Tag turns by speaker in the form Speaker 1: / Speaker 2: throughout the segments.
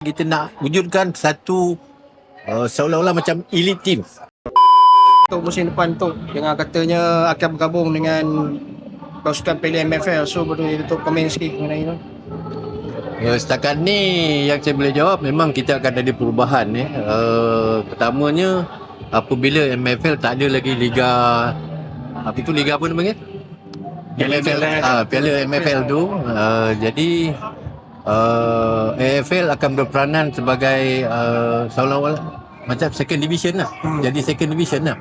Speaker 1: kita nak wujudkan satu uh, seolah-olah macam elite team.
Speaker 2: untuk musim depan tu dengan katanya akan bergabung dengan pasukan Piala MFL so boleh untuk komen sikit mengenai itu
Speaker 1: Ya, setakat ni yang saya boleh jawab memang kita akan ada perubahan eh. Uh, pertamanya apabila MFL tak ada lagi liga apa itu liga apa namanya? MFL ah Piala MFL tu uh, jadi uh, AFL akan berperanan sebagai uh, seolah-olah macam second division lah. Hmm. Jadi second division lah.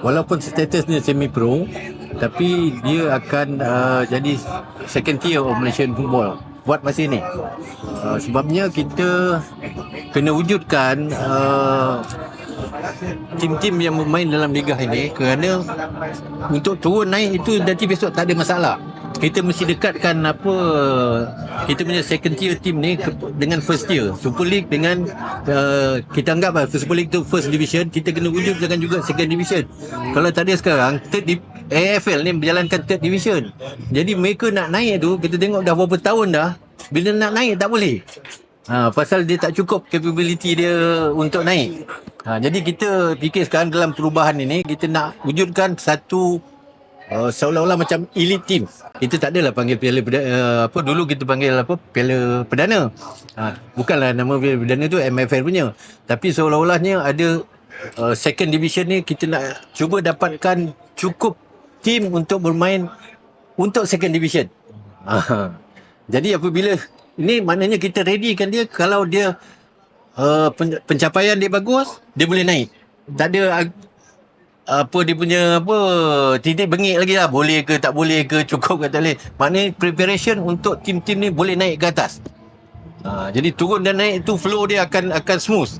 Speaker 1: Walaupun statusnya semi pro tapi dia akan uh, jadi second tier of Malaysian football buat masa ni. Uh, sebabnya kita kena wujudkan uh, tim-tim yang bermain dalam liga ini kerana untuk turun naik itu nanti besok tak ada masalah. Kita mesti dekatkan apa kita punya second tier team ni ke, dengan first tier. Super League dengan uh, kita anggap lah Super League tu first division, kita kena wujudkan juga second division. Kalau tak ada sekarang third di, AFL ni berjalankan third division. Jadi mereka nak naik tu kita tengok dah berapa tahun dah bila nak naik tak boleh. Ha, pasal dia tak cukup capability dia untuk naik. Ha, jadi kita fikir sekarang dalam perubahan ini kita nak wujudkan satu uh, seolah-olah macam elite team. Kita tak adalah panggil piala perdana, uh, apa dulu kita panggil apa piala perdana. Ha, bukanlah nama piala perdana tu MFL punya. Tapi seolah-olahnya ada uh, second division ni kita nak cuba dapatkan cukup team untuk bermain untuk second division. Ha. Jadi apabila ini maknanya kita readykan dia kalau dia uh, pen- pencapaian dia bagus, dia boleh naik. Tak ada apa dia punya apa titik bengik lagi lah. Boleh ke tak boleh ke cukup ke tak boleh. Maknanya preparation untuk tim-tim ni boleh naik ke atas. Ha, jadi turun dan naik tu flow dia akan akan smooth.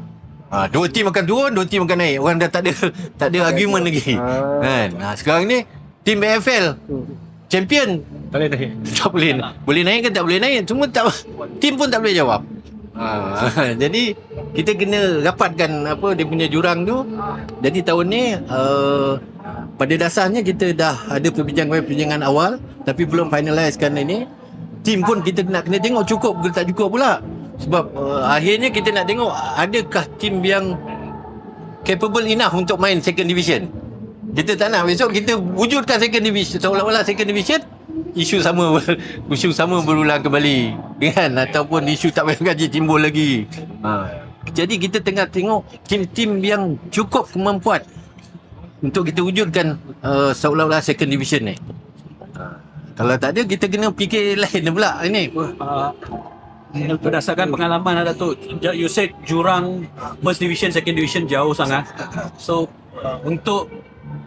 Speaker 1: Ha, dua tim akan turun dua tim akan naik. Orang dah tak ada tak ada argument lagi. Kan? Ha, sekarang ni tim AFL champion.
Speaker 2: Tak boleh tak
Speaker 1: tak boleh boleh naik ke tak boleh naik semua tak tim pun tak boleh jawab ha, jadi kita kena rapatkan apa dia punya jurang tu. Jadi tahun ni uh, pada dasarnya kita dah ada perbincangan-perbincangan awal tapi belum finalizekan ini tim pun kita nak kena tengok cukup ke tak cukup pula. Sebab uh, akhirnya kita nak tengok adakah tim yang capable enough untuk main second division. Kita tak nak. Besok kita wujudkan second division seolah-olah second division isu sama isu sama berulang kembali kan? Ataupun isu tak bayar gaji timbul lagi. Ha. jadi kita tengah tengok tim-tim yang cukup kemampuan untuk kita wujudkan uh, seolah-olah second division ni. Ha. kalau tak ada kita kena fikir lain pula ini.
Speaker 3: Berdasarkan pengalaman ada tu you said jurang first division second division jauh sangat. So uh, untuk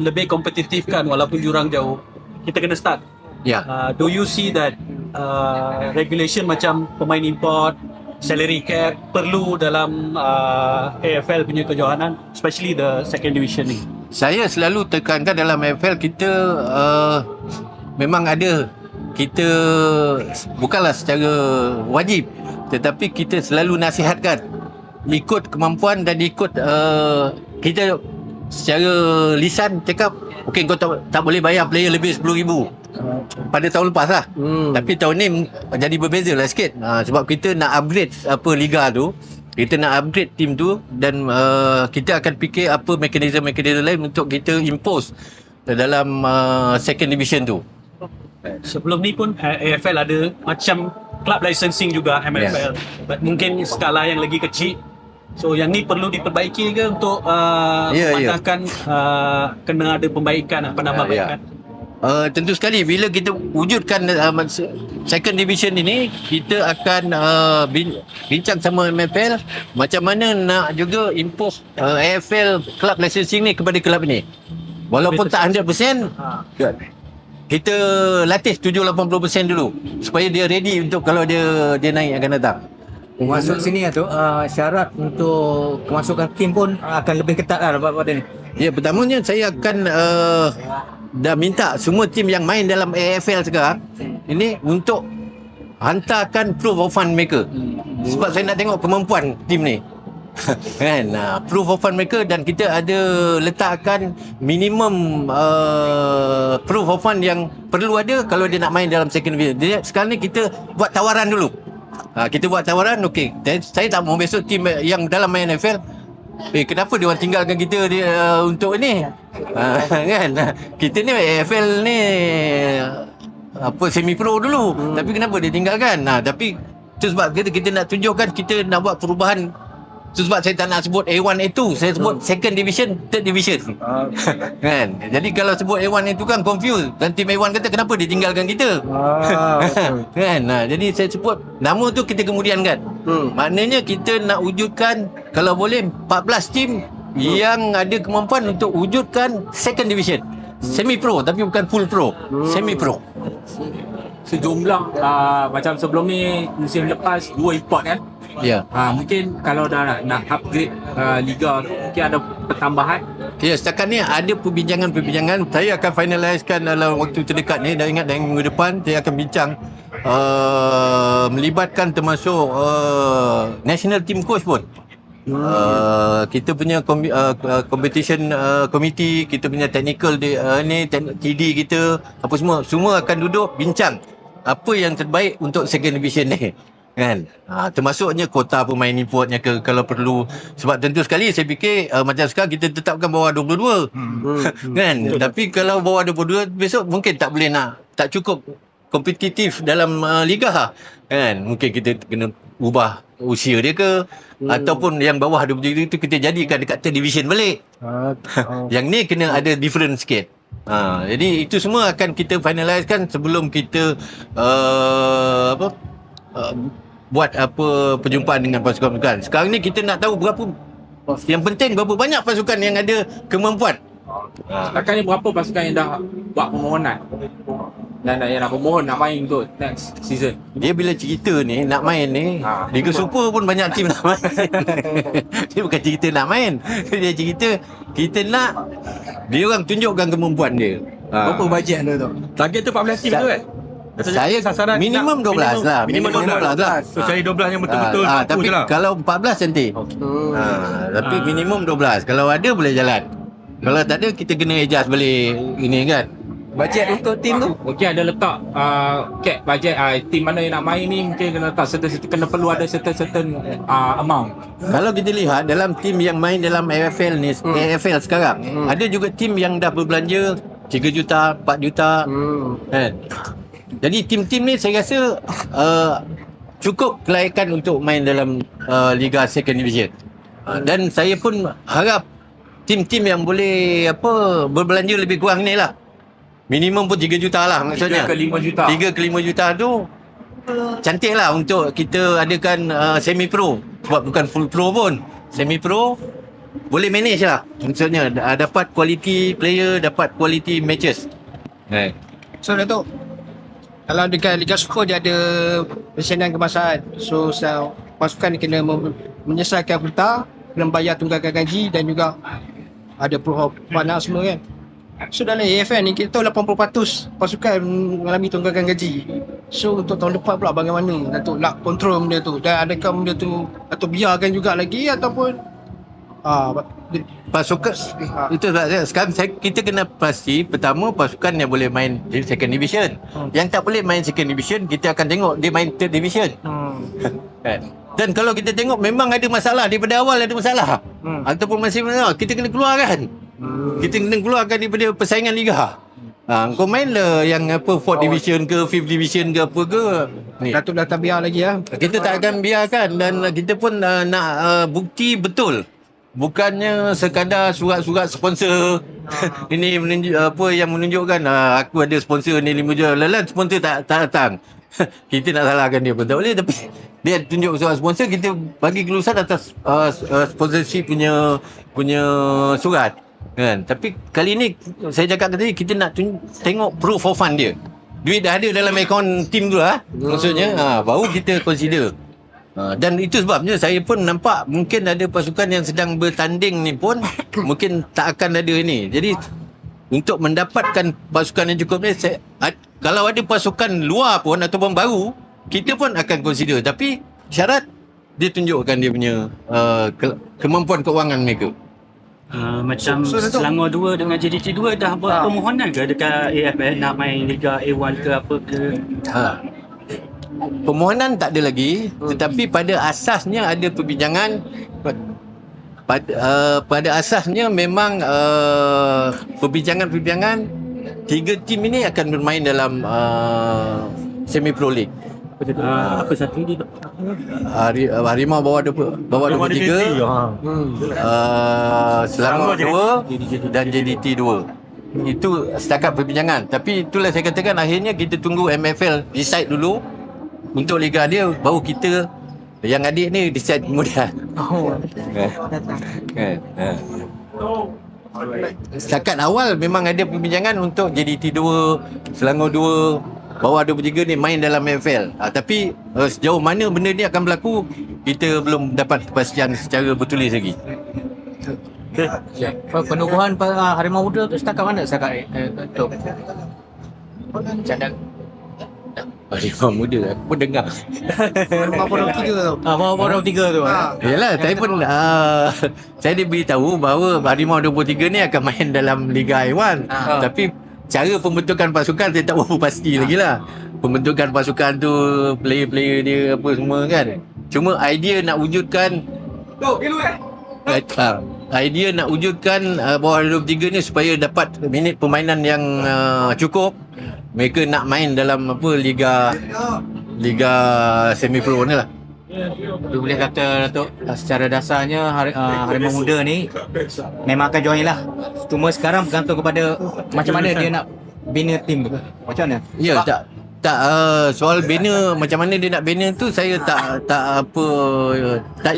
Speaker 3: lebih kompetitifkan walaupun jurang jauh kita kena start
Speaker 1: ya.
Speaker 3: Uh, do you see that uh, regulation macam pemain import salary cap perlu dalam uh, AFL punya kejohanan especially the second division ni?
Speaker 1: Saya selalu tekankan dalam AFL kita uh, memang ada kita bukanlah secara wajib tetapi kita selalu nasihatkan ikut kemampuan dan ikut uh, kita secara lisan cakap okey kau tak, tak boleh bayar player lebih RM10,000 pada tahun lepas lah. Hmm. tapi tahun ni jadi berbeza lah sikit. Uh, sebab kita nak upgrade apa liga tu kita nak upgrade team tu dan uh, kita akan fikir apa mekanisme-mekanisme lain untuk kita impose dalam uh, second division tu.
Speaker 3: Sebelum ni pun AFL ada macam club licensing juga MFL but mungkin skala yang lagi kecil. So yang ni perlu diperbaiki ke untuk uh,
Speaker 1: Ya, ya.
Speaker 3: memandangkan uh, kena ada pembaikan
Speaker 1: Ya,
Speaker 3: apa penambahbaikan
Speaker 1: Uh, tentu sekali bila kita wujudkan uh, second division ini kita akan uh, bin, bincang sama MFL macam mana nak juga impose uh, AFL club licensing ni kepada kelab ini walaupun tak 100%
Speaker 3: ha.
Speaker 1: kita latih 7-80% dulu supaya dia ready untuk kalau dia dia naik akan datang
Speaker 4: Masuk sini tu uh, syarat untuk kemasukan tim pun akan lebih ketat lah pada ni.
Speaker 1: Ya, pertamanya saya akan uh, dah minta semua tim yang main dalam AFL sekarang ini untuk hantarkan proof of fund mereka. Sebab saya nak tengok kemampuan tim ni. kan uh, proof of fund mereka dan kita ada letakkan minimum uh, proof of fund yang perlu ada kalau dia nak main dalam second division. Dia sekarang ni kita buat tawaran dulu. Ha, kita buat tawaran okey. Saya tak mau besok tim yang dalam main NFL Eh kenapa dia orang tinggalkan kita dia uh, untuk ni? Ha, kan? Kita ni AFL ni apa semi pro dulu. Hmm. Tapi kenapa dia tinggalkan? Nah, tapi tu sebab kita kita nak tunjukkan kita nak buat perubahan Tu sebab saya tak nak sebut A1 A2 Saya sebut second division Third division. Kan? Jadi kalau sebut A1 A2 kan confused. Dan tim A1 kata kenapa dia tinggalkan kita? Kan? Nah, Jadi saya sebut Nama tu kita kemudiankan
Speaker 2: Hmm.
Speaker 1: Maknanya kita nak wujudkan Kalau boleh 14 tim Yang ada kemampuan untuk wujudkan second division. Semi pro tapi bukan full pro Semi pro
Speaker 5: sejumlah uh, macam sebelum ni musim lepas dua import kan
Speaker 1: Ya
Speaker 5: uh, mungkin kalau dah nak, nak upgrade uh, liga tu mungkin ada pertambahan
Speaker 1: Ya, setakat ni ada perbincangan-perbincangan. Saya akan finalisekan dalam waktu terdekat ni. Dan ingat dalam minggu depan, saya akan bincang uh, melibatkan termasuk uh, national team coach pun. Uh, kita punya kom- uh, competition uh, committee, kita punya technical di, uh, ni, ten- TD kita, apa semua, semua akan duduk bincang apa yang terbaik untuk second division ni kan? Ha, termasuknya kota pemain importnya ke kalau perlu. Sebab tentu sekali saya fikir uh, macam sekarang kita tetapkan bawah 22 hmm. kan? Tapi kalau bawah 22 besok mungkin tak boleh nak tak cukup kompetitif dalam uh, liga kan? Mungkin kita kena ubah usia dia ke hmm. ataupun yang bawah 22 itu kita jadikan dekat third division balik. Yang ni kena ada different sikit. Ha, jadi itu semua akan kita finalisekan sebelum kita uh, apa uh, buat apa perjumpaan dengan pasukan-pasukan. Sekarang ni kita nak tahu berapa yang penting berapa banyak pasukan yang ada kemampuan.
Speaker 5: setakat ni berapa pasukan yang dah buat permohonan dan yang nak permohon nak main untuk next season
Speaker 1: Dia bila cerita ni nak main ni
Speaker 5: Ha.
Speaker 1: Liga Super pun banyak tim nak main. dia bukan cerita nak main. Dia cerita kita nak dia orang tunjukkan kemampuan dia. Ha.
Speaker 4: Berapa bajet anda tu?
Speaker 3: Target tu 14 tim tu kan?
Speaker 1: Saya
Speaker 3: Sasaran
Speaker 1: minimum
Speaker 3: nak-
Speaker 1: 12 lah.
Speaker 3: Minimum,
Speaker 1: Minimum 12 lah.
Speaker 3: So cari 12 yang betul-betul
Speaker 1: Ah, ah, tapi
Speaker 3: je lah.
Speaker 1: kalau 14 cantik.
Speaker 2: Hmm.
Speaker 1: Ha, tapi
Speaker 3: Ah.
Speaker 1: minimum 12. Kalau ada boleh jalan. Kalau tak ada kita kena adjust balik ini kan.
Speaker 4: Bajet untuk tim tu?
Speaker 5: mungkin ada letak uh, cap budget uh, tim mana yang nak main ni mungkin kena letak certain, certain kena perlu ada certain certain uh, amount
Speaker 1: Kalau kita lihat dalam tim yang main dalam AFL ni,
Speaker 2: Hmm.
Speaker 1: AFL sekarang, ada juga tim yang dah berbelanja 3 juta, 4 juta
Speaker 2: Hmm.
Speaker 1: kan. Jadi tim-tim ni saya rasa uh, cukup kelayakan untuk main dalam uh, Liga Second Division. Uh, dan saya pun harap tim-tim yang boleh apa berbelanja lebih kurang ni lah. Minimum pun 3 juta lah maksudnya.
Speaker 5: 3 ke 5 juta
Speaker 1: 3 ke 5 juta tu cantik lah untuk kita adakan uh, semi pro sebab bukan full pro pun semi pro boleh manage lah maksudnya uh, dapat quality player dapat quality matches right.
Speaker 2: So Datuk Kalau dekat Liga Super dia ada Persendian kebangsaan So pasukan kena mem- menyelesaikan peta Kena bayar tunggakan gaji dan juga Ada perubahan semua kan. So dalam AFN ni kita tahu 80% pasukan mengalami tunggakan gaji. So untuk tahun depan pula bagaimana? Datuk nak kontrol benda tu. Dan adakah benda tu Atau biarkan juga lagi ataupun ah,
Speaker 1: pasukan
Speaker 2: ah,
Speaker 1: itu sebab saya, sekarang saya, kita kena pasti pertama pasukan yang boleh main second division. Yang tak boleh main second division kita akan tengok dia main third division.
Speaker 2: Hmm.
Speaker 1: kan? Dan kalau kita tengok memang ada masalah daripada awal ada masalah.
Speaker 2: Hmm.
Speaker 1: ataupun masih mana kita kena keluarkan kita kena keluarkan daripada persaingan liga. Ha, kau main lah yang apa fourth division ke fifth division ke apa ke? Ni.
Speaker 2: Datuk dah tak biar lagi lah
Speaker 1: kita tak akan biarkan dan kita pun uh, nak uh, bukti betul bukannya sekadar surat-surat sponsor. Ini menunjuk apa yang menunjukkan uh, aku ada sponsor ni 5 juta. Lalan sponsor tak tak datang. Kita nak salahkan dia pun tak boleh. Tapi dia tunjuk surat sponsor kita bagi kelulusan atas uh, uh, sponsorship punya punya surat. Kan? Tapi kali ni saya cakap tadi kita nak tun- tengok proof of fund dia. Duit dah ada dalam akaun tim tu lah maksudnya ha, baru kita consider Ha, dan itu sebabnya saya pun nampak mungkin ada pasukan yang sedang bertanding ni pun mungkin tak akan ada ini. Jadi untuk mendapatkan pasukan yang cukup ni saya, ad, kalau ada pasukan luar pun ataupun baru kita pun akan consider tapi syarat dia tunjukkan dia punya uh, ke, kemampuan keuangan mereka.
Speaker 6: Uh, macam
Speaker 2: So.
Speaker 6: Selangor 2 dengan JDT 2 dah buat
Speaker 2: Ah.
Speaker 6: permohonan ke dekat AFL nak main Liga A1 ke apa ke
Speaker 1: Ha. Permohonan tak ada lagi tetapi pada asasnya ada perbincangan. Pada uh, pada asasnya memang uh, perbincangan-perbincangan tiga tim ini akan bermain dalam uh, semi pro league.
Speaker 6: Uh, apa satu ni
Speaker 1: Hari, uh, Harimau bawa 20, bawa 23 uh, Selangor 2 dan JDT 2 itu setakat perbincangan. Tapi itulah saya katakan akhirnya kita tunggu MFL decide dulu untuk liga dia baru kita yang adik ni decide kemudian
Speaker 2: Oh.
Speaker 1: kan ha. setakat awal memang ada perbincangan untuk JDT 2 Selangor 2 bawah 23 ni main dalam MFL ha, tapi uh, sejauh mana benda ni akan berlaku kita belum dapat kepastian secara bertulis lagi
Speaker 4: Penubuhan uh, Harimau Muda tu setakat mana setakat eh, tu? Cadang.
Speaker 1: Harimau muda aku pun dengar
Speaker 2: Rumah Pondok Tiga tu.
Speaker 4: Ah, bawa bawa tiga tu.
Speaker 2: Ha.
Speaker 1: Yalah, saya pun uh, saya diberitahu bahawa Harimau 23 ni akan main dalam Liga Iwan.
Speaker 4: Ah.
Speaker 1: Tapi cara pembentukan pasukan saya tak berapa pasti lagi lah. Pembentukan pasukan tu, player-player dia apa semua kan. Cuma idea nak wujudkan uh, idea nak wujudkan uh, bawah 23 ni supaya dapat minit permainan yang uh, cukup. Mereka nak main dalam apa liga liga semi pro ni lah.
Speaker 4: Tu boleh kata Datuk secara dasarnya hari, uh, Harimau Muda ni memang akan join lah. Cuma sekarang bergantung kepada macam mana dia nak bina tim tu. Macam mana?
Speaker 1: Ya tak tak uh, soal bina macam mana dia nak bina tu saya tak tak apa tak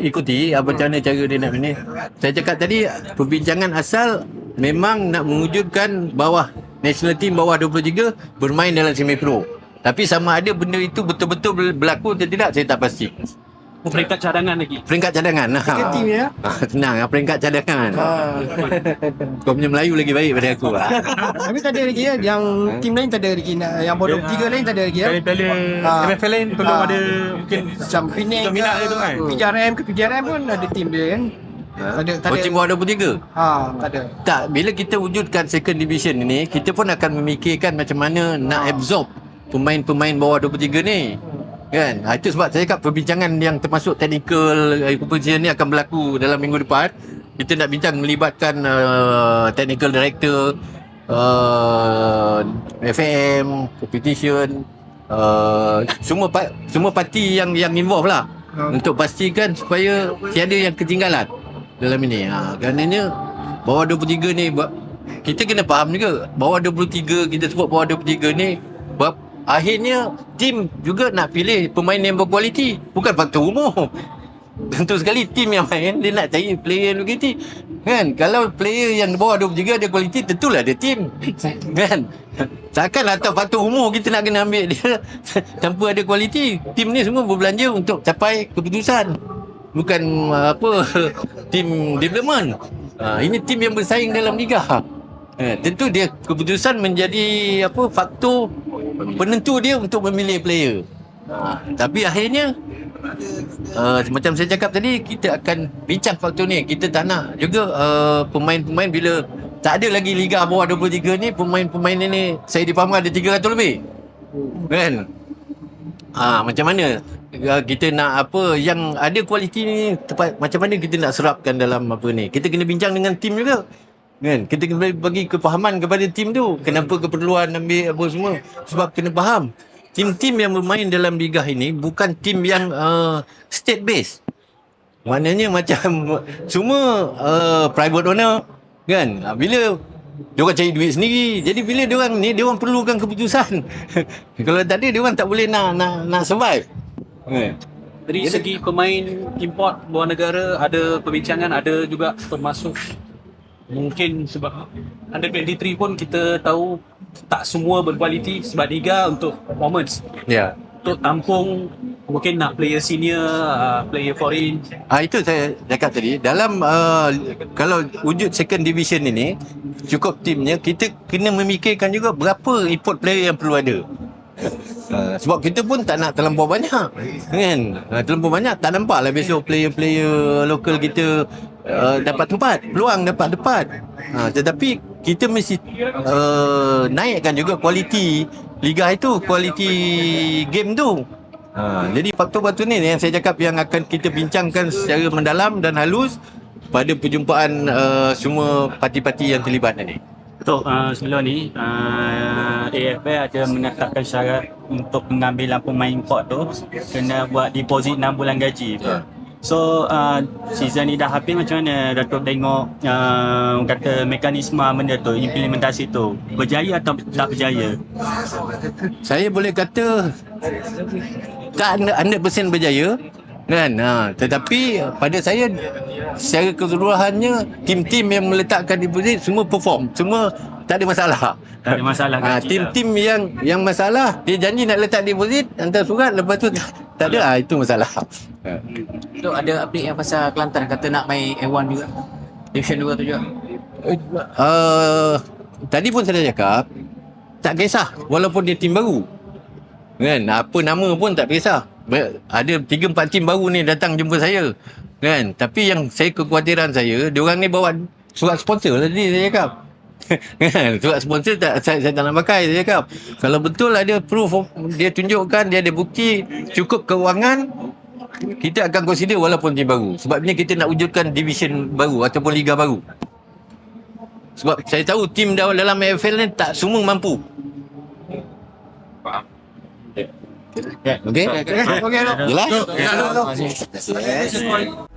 Speaker 1: ikuti apa macam mana cara dia nak bina. Saya cakap tadi perbincangan asal memang nak mewujudkan bawah national team bawah 23 bermain dalam semi pro. Tapi sama ada benda itu betul-betul berlaku atau tidak saya tak pasti.
Speaker 3: Peringkat cadangan lagi
Speaker 1: Peringkat cadangan.
Speaker 2: Tiga tim ya.
Speaker 1: Ah, Tenang, ah, peringkat cadangan. Kau punya Melayu lagi baik pada aku. ah.
Speaker 2: Tapi tak ada lagi ya. Yang tim lain tak ada lagi. Nak- Yang Pondok Tiga lain tak ada lagi ya.
Speaker 5: Player
Speaker 2: Ah.
Speaker 5: MFL lain belum
Speaker 2: Ah.
Speaker 5: ada mungkin
Speaker 2: Macam Penang
Speaker 5: minat dia tu kan?
Speaker 2: PJRM ke PJRM pun ada tim dia kan. Tak ada, tak
Speaker 1: Oh,
Speaker 2: ada.
Speaker 1: 23?
Speaker 2: Ha, tak ada.
Speaker 1: Tak, bila kita wujudkan second division ni, kita pun akan memikirkan macam mana nak absorb pemain-pemain bawah 23 ni. Kan? Ha, itu sebab saya cakap perbincangan yang termasuk technical competition ni akan berlaku dalam minggu depan. Kita nak bincang melibatkan uh, technical director, uh, FM, competition, uh, semua pa- semua parti yang yang involve lah. Untuk pastikan supaya tiada yang ketinggalan dalam ini. Ha, kerananya bawah 23 ni kita kena faham juga bawah 23 kita sebut bawah 23 ni bab akhirnya tim juga nak pilih pemain yang berkualiti. Bukan faktor umur tentu sekali tim yang main dia nak cari player yang berkualiti. Kan? Kalau player yang bawah 23 ada kualiti tentulah dia tim. Kan? Takkan atas faktor umur kita nak kena ambil dia tanpa ada kualiti. Tim ni semua berbelanja untuk capai keputusan. Bukan uh, apa tim development. Uh, ini tim yang bersaing dalam liga tentu dia keputusan menjadi apa faktor penentu dia untuk memilih player uh, tapi akhirnya uh, macam saya cakap tadi kita akan bincang faktor ni kita tak nak juga uh, pemain-pemain bila tak ada lagi liga bawah 23 ni pemain-pemain ni saya dipahamkan ada 300 lebih kan Ah macam mana uh, kita nak apa yang ada kualiti ni tepat macam mana kita nak serapkan dalam apa ni. Kita kena bincang dengan tim juga. Kan? Kita kena bagi kefahaman kepada tim tu. Kenapa keperluan ambil apa semua. Sebab kena faham. Tim-tim yang bermain dalam liga ini bukan tim yang uh, state based. Maknanya macam semua uh, private owner kan. Ah, Bila dia orang cari duit sendiri. Jadi bila dia orang ni dia orang perlukan keputusan. Kalau tak ada dia orang tak boleh nak nak nak survive. Kan?
Speaker 3: dari segi pemain import luar negara ada perbincangan ada juga termasuk mungkin sebab under 23 pun kita tahu tak semua berkualiti sebab liga untuk performance
Speaker 1: Ya.
Speaker 3: untuk tampung mungkin nak player senior uh, player foreign
Speaker 1: Ah itu saya cakap tadi dalam uh, kalau wujud second division ini cukup timnya kita kena memikirkan juga berapa import player yang perlu ada. Uh, sebab kita pun tak nak terlampau banyak kan uh, terlampau banyak tak nampak lah besok player-player lokal kita uh, dapat tempat peluang dapat tempat uh, tetapi kita mesti uh, naikkan juga kualiti liga itu, kualiti game tu. Ha, jadi faktor-faktor ni yang saya cakap yang akan kita bincangkan secara mendalam dan halus pada perjumpaan uh, semua parti-parti yang terlibat ni.
Speaker 6: Betul, uh, sebelum ni uh, AFL ada menetapkan syarat untuk pengambilan pemain import tu kena buat deposit 6 bulan gaji. So uh, season ni dah habis macam mana? Datuk tengok uh, kata mekanisme benda tu, implementasi tu. Berjaya atau tak berjaya?
Speaker 1: Saya boleh kata tak 100% berjaya kan? Ha, tetapi pada saya secara keseluruhannya tim-tim yang meletakkan deposit semua perform. Semua tak ada masalah.
Speaker 6: Tak ada masalah
Speaker 1: ha,
Speaker 6: lah.
Speaker 1: tim-tim yang yang masalah dia janji nak letak deposit hantar surat lepas tu tak, tak ada ha, itu masalah.
Speaker 4: Tu ada update yang pasal Kelantan kata nak main A1 juga. Division 2 tu juga.
Speaker 1: uh, tadi pun saya dah cakap tak kisah walaupun dia tim baru. Kan apa nama pun tak kisah. Ada 3 4 tim baru ni datang jumpa saya. Kan tapi yang saya kekhawatiran saya dia orang ni bawa surat sponsor tadi saya cakap kan surat sponsor tak saya, saya tak nak pakai saya cakap kalau betul ada proof of, dia tunjukkan dia ada bukti cukup kewangan kita akan consider walaupun tim baru sebabnya kita nak wujudkan division baru ataupun liga baru sebab saya tahu tim dalam AFL ni tak semua mampu. Okey?
Speaker 2: Okey, Dok.
Speaker 1: Jelas?
Speaker 4: Terima kasih.